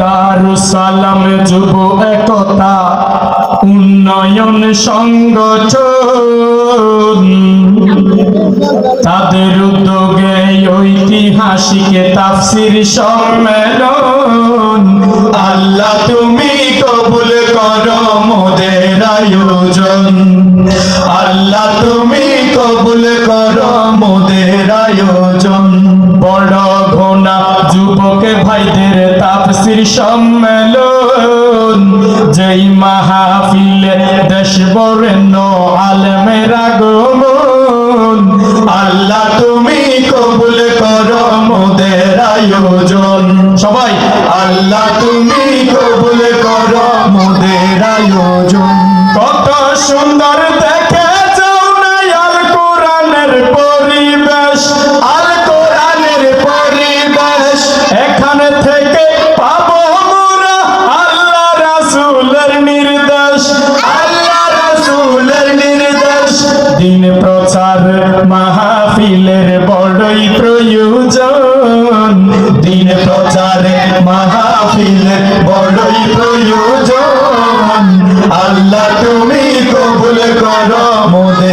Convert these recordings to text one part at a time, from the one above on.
দারুসালাম যুব একতা, উন্নয়ন সংগঠন। তাদের উদ্যোগে ঐতিহাসিক তাফসির সম্মেলন। আল্লাহ তুমি কবুল করো মোদের আয়োজন। আল্লাহ তুমি কবুল করো মোদের আয়োজন। বড় ঘোনা যুবক, ভাইদের সম্মেলন, যেই মাহফিলে দেশ বরেণ্য আলমের আগমন আল্লাহ তুমি কবুল করো মোদের আয়োজন। সবাই, আল্লাহ তুমি কবুল করো মোদের আয়োজন। কত সুন্দর দেখে মাহফিলের বড়ই প্রয়োজন। দিন প্রচারে মাহফিলের বড়ই প্রয়োজন। আল্লাহ তুমি কবুল করো মোদের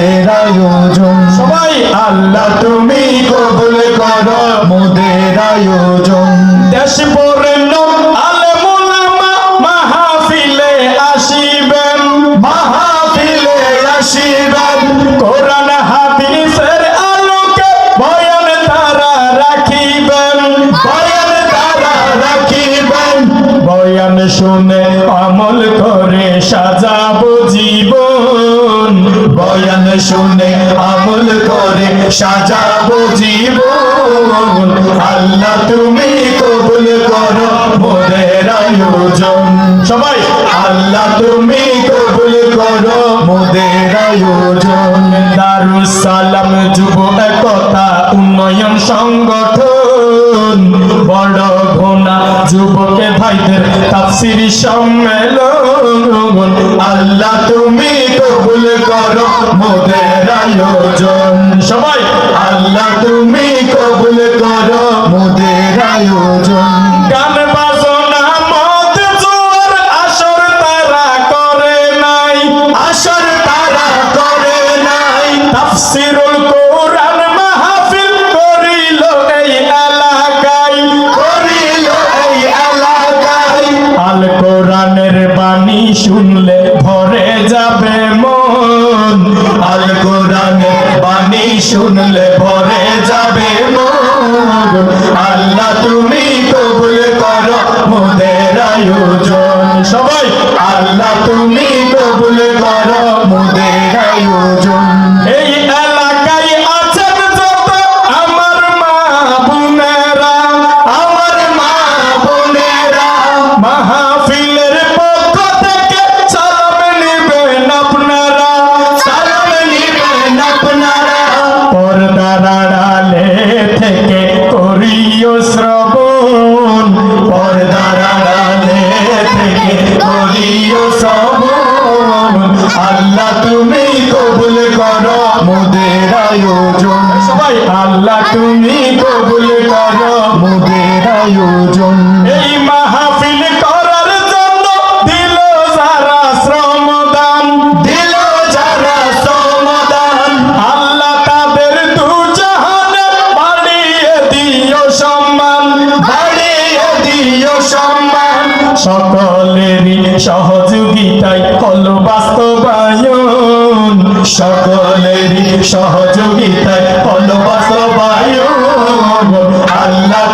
আমল করে সাজাবো জীবন। বয়ান শুনে আমল করে সাজাবো জীবন। আল্লাহ তুমি কবুল করো মোদের আয়োজন। সবাই, আল্লাহ তুমি কবুল করো মোদের আয়োজন। দারুস সালাম, যুব একতা, উন্নয়ন সংগঠন। বড় ঘোনা যুবকে ভাইদের তাফসির সম্মেলন। আল্লাহ তুমি কবুল করো মোদের আয়োজন। সবাই শুনলে ভরে যাবে মন। আল কোরআন বাণী শুনলে ভরে যাবে মন। আল্লাহ তুমি কবুল করো মোদের আয়োজন। সবাই, আল্লাহ তুমি কবুল করো মোদের আয়োজন। এই মোদের আয়োজন। সবাই। আল্লাহ তুমি কবুল করো। মোদের আয়োজন। এই মাহফিল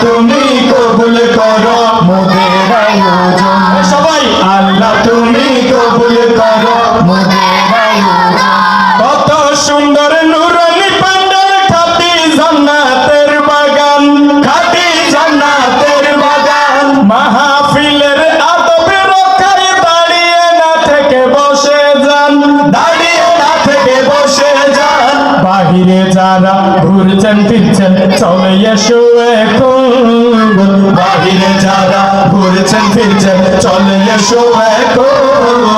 তুমি কবুল করো মোদের আয়োজন। সবাই। আল্লাহ তুমি কবুল করো মোদের আয়োজন। যারা ঘুরছেন ফিরছেন চলে এসো এখন। বাহিরে যারা ঘুরছেন ফিরছেন চলে এসো এখন।